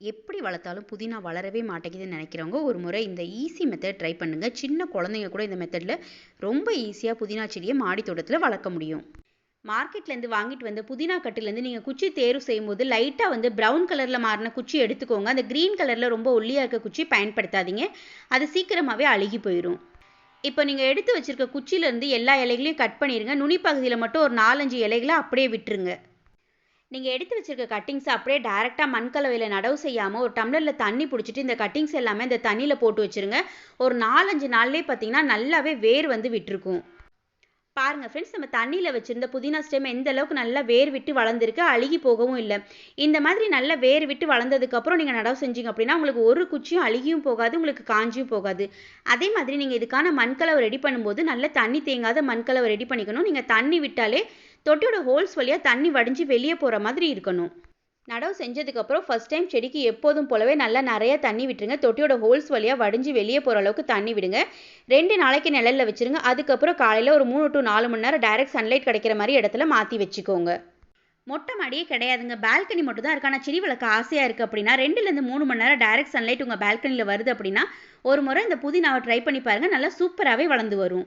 எப்படி வளர்த்தாலும் புதினா வளரவே மாட்டேங்குதுன்னு நினைக்கிறவங்க ஒரு முறை இந்த ஈஸி மெத்தட் ட்ரை பண்ணுங்கள் சின்ன குழந்தைங்க கூட இந்த மெத்தடில் ரொம்ப ஈஸியாக புதினா செடியை மாடி தோட்டத்தில் வளர்க்க முடியும். மார்க்கெட்லேருந்து வாங்கிட்டு வந்த புதினா கட்டுலேருந்து நீங்கள் குச்சி தேர்வு செய்யும்போது லைட்டாக வந்து ப்ரௌன் கலரில் மாறின குச்சி எடுத்துக்கோங்க. அந்த க்ரீன் கலரில் ரொம்ப ஒல்லியாக இருக்க குச்சி பயன்படுத்தாதீங்க. அது சீக்கிரமாகவே அழுகி போயிடும் இப்போ நீங்கள் எடுத்து வச்சிருக்க குச்சியிலேருந்து எல்லா இலைகளையும் கட் பண்ணிடுங்க நுனி பகுதியில் மட்டும் ஒரு நாலஞ்சு இலைகளை அப்படியே விட்டுருங்க. நீங்கள் எடுத்து வச்சிருக்க கட்டிங்ஸை அப்படியே டேரெக்டாக மண் கலவையில் நடவு செய்யாமல் ஒரு டம்ளரில் தண்ணி பிடிச்சிட்டு இந்த கட்டிங்ஸ் எல்லாமே இந்த தண்ணியில் போட்டு வச்சுருங்க. ஒரு நாலஞ்சு நாள்லேயே பார்த்தீங்கன்னா நல்லாவே வேர் வந்து விட்டுருக்கும். பாருங்கள் ஃப்ரெண்ட்ஸ் நம்ம தண்ணியில் வச்சுருந்த புதினா ஸ்டெம் எந்த அளவுக்கு நல்லா வேர் விட்டு வளர்ந்துருக்கு அழுகி போகவும் இல்லை. இந்த மாதிரி நல்லா வேர் விட்டு வளர்ந்ததுக்கப்புறம் நீங்கள் நடவு செஞ்சீங்க அப்படின்னா உங்களுக்கு ஒரு குச்சியும் அழுகியும் போகாது உங்களுக்கு காஞ்சியும் போகாது. அதே மாதிரி நீங்கள் இதுக்கான மண்கலவை ரெடி பண்ணும்போது நல்ல தண்ணி தேங்காத மண்கலவை ரெடி பண்ணிக்கணும். நீங்கள் தண்ணி விட்டாலே தொட்டியோட ஹோல்ஸ் வழியாக தண்ணி வடிஞ்சு வெளியே போகிற மாதிரி இருக்கணும். நடவு செஞ்சதுக்கப்புறம் ஃபஸ்ட் டைம் செடிக்கு எப்போதும் போலவே நல்லா நிறைய தண்ணி விட்டுருங்க. தொட்டியோட ஹோல்ஸ் வழியாக வடிஞ்சு வெளியே போகிற அளவுக்கு தண்ணி விடுங்க. ரெண்டு நாளைக்கு நிழலில் வச்சுருங்க. அதுக்கப்புறம் காலையில் ஒரு மூணு டு நாலு மணி நேரம் டைரக்ட் சன்லைட் கிடைக்கிற மாதிரி இடத்துல மாற்றி வச்சுக்கோங்க. மொட்டை மாடியே கிடையாதுங்க. பால்கனி மட்டும் தான் இருக்கு. ஆனால் செடி வளர்க்க ஆசையாக இருக்குது அப்படின்னா ரெண்டுலேருந்து மூணு மணி நேரம் டைரக்ட் சன்லைட் உங்கள் பால்கனியில் வருது அப்படின்னா ஒரு முறை இந்த புதினாவை ட்ரை பண்ணி பாருங்கள் நல்லா சூப்பராகவே வளர்ந்து வரும்.